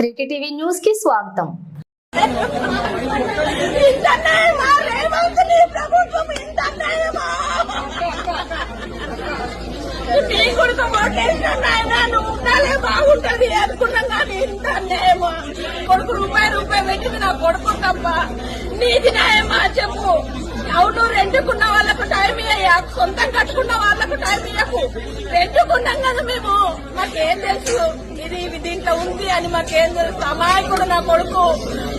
త్రీటీ TV న్యూస్కి స్వాగతం ఇంతనేమా నువ్వు ఉండాలే బాగుంటది అనుకున్నాం కానీ ఇంతనేమా కొడుకు రూపాయి రూపాయి పెట్టింది నా కొడుకు తప్ప నీది న్యాయమా చెప్పు అవును రెండుకున్న వాళ్ళకు టైం ఇయ్యా సొంతం కట్టుకున్న వాళ్ళకు టైం ఇయ్యకు రెండుకున్నాం కదా మేము మాకేం తెలుసు దీంట్లో ఉంది అని మాకేం తెలుసు. అమాయకుడు నా కొడుకు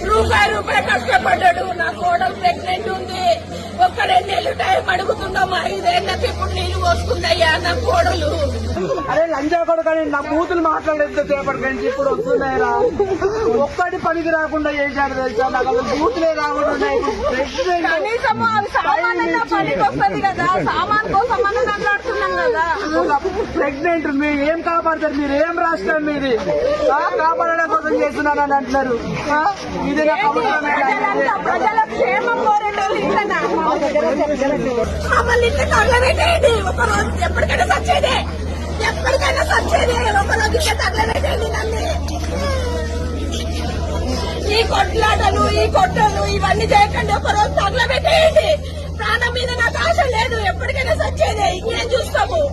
రూపాయి రూపాయి కష్టపడ్డాడు నా కోడలు ప్రెగ్నెంట్ ఉంది. ఒక్క రెండేళ్ళు టైం అడుగుతుందమ్మా ఐదేళ్ళకి ఇప్పుడు నీళ్ళు పోసుకుందయ్యా నా కోడలు. అరే లంజా కొడుకని నా బూతులు మాట్లాడేది చేపటికండి ఇప్పుడు వస్తున్నాయిరా? ఒక్కటి పనికి రాకుండా చేశాడు తెలుసా? నాకు బూతులే రాకుండా కనీసం సామాన్యంగా పనికి వస్తుంది కదా. సామాన్ కోసం మనం మాట్లాడుతున్నాం ప్రెగ్నెంట్ మీరు ఏం కాపాడతారు? మీరు ఏం రాష్ట్రం మీది? కాపాడడం కోసం చేస్తున్నానని అంటున్నారు. ఇది ప్రజల క్షేమం మమ్మల్ని తగలబెట్టేయండి. ఒక రోజు ఎప్పటికైనా సచ్చేదే. ఎప్పటికైనా సచ్చేదే. ఒక రోజు ఇంత తగలబెట్టేయండి నన్ను. ఈ కొట్లాటలు ఈ కొట్టలు ఇవన్నీ చేయకండి. ఒక రోజు తగలబెట్టేయండి. ప్రాణం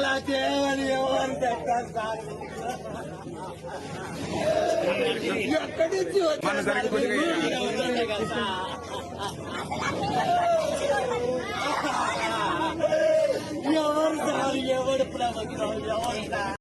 అలా చేయమని ఎవరు చెప్తారు సార్? ఎక్కడి నుంచి ఎవరు సార్? ఎవరు ప్రభుత్వం ఎవరు సార్?